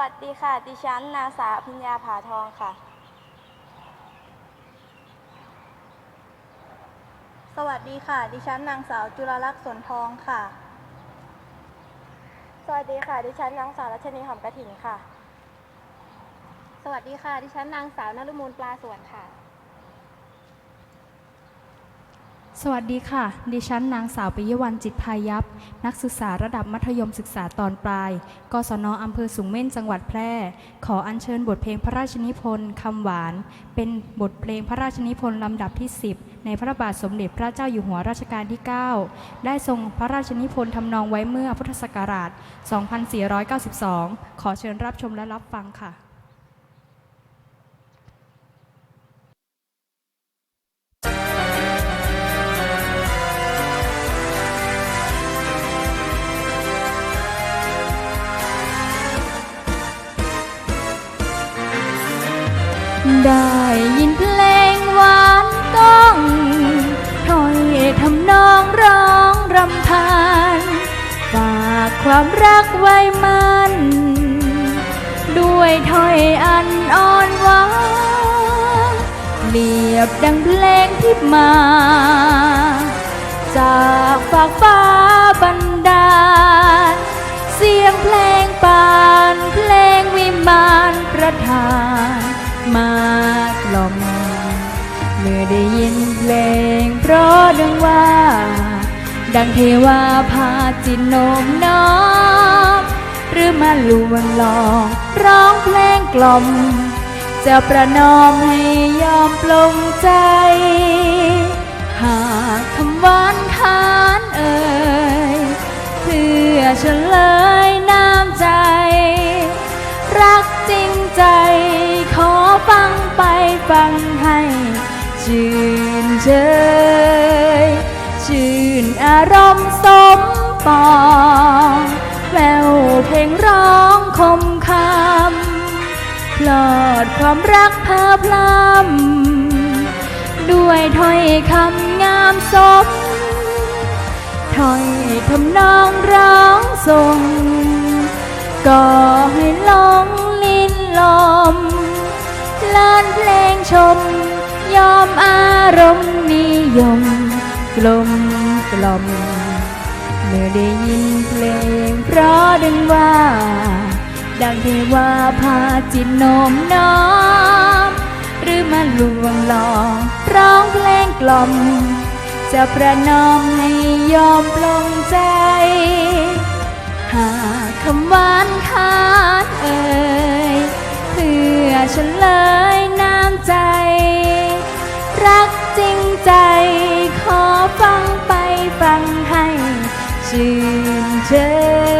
วัสดีค่ะ ดิฉันนางสาวพิญญาผาทองค่ะ สวัสดีค่ะ ดิฉันนางสาวจุลลักษณ์สนทองค่ะ สวัสดีค่ะ ดิฉันนางสาวรัชนีหอมกระถิ่นค่ะ สวัสดีค่ะ ดิฉันนางสาวนฤมูลปลาสวนค่ะ สวัสดีค่ะ ดิฉันนางสาวปิยวันจิตพายัพ นักศึกษาระดับมัธยมศึกษาตอนปลาย กศนอำเภอสูงเม่นจังหวัดแพร่ ขออัญเชิญบทเพลงพระราชนิพนธ์คำหวาน เป็นบทเพลงพระราชนิพนธ์ลำดับที่ 10 ในพระบาทสมเด็จพระเจ้าอยู่หัวรัชกาลที่ 9 ได้ทรงพระราชนิพนธ์ทำนองไว้เมื่อพุทธศักราช 2492 ขอเชิญรับชมและรับฟังค่ะ ได้ยินเพลงหวานก้องถ้อยทำนองร้องรำพันฝากความรักไว้มัน ด้วยถ้อยอันอ่อนหวานเปรียบดังเพลงที่มา จากฝากฟ้าบันดาลเสียงเพลงปานเพลงวิมานประทาน มากล่อม เมื่อได้ยินเพลง เพราะดังว่า ดังเทวาพาจิตโนมน้อมหรือมาลวงหลอกร้องเพลงกล่อม จะประนอมให้ยอมปลงใจ หากคำหวานคานเอ่ยเพื่อเฉลย ไปฟังให้ชื่นเชยชื่นอารมณ์สมปองแววเพลงร้องคมคำพลอดความรักเพอพลำด้วยถ้อยคำงามสมถ้อยทำนองร้องส่งก็ให้ มอารมณ์นิยม กลมกล่อม เมื่อได้ยินเพลง เพราะดังว่า ดังเทวาพาจิตโนมน้อม หรือมาลวงหลอกร้องเพลงกล่อม จะประนอมให้ยอมปลงใจ หากคำหวานคานเอ่ยเพื่อฉันเลยน้ำใจ รักจริงใจ ขอฟังไปฟังให้ชื่นเชย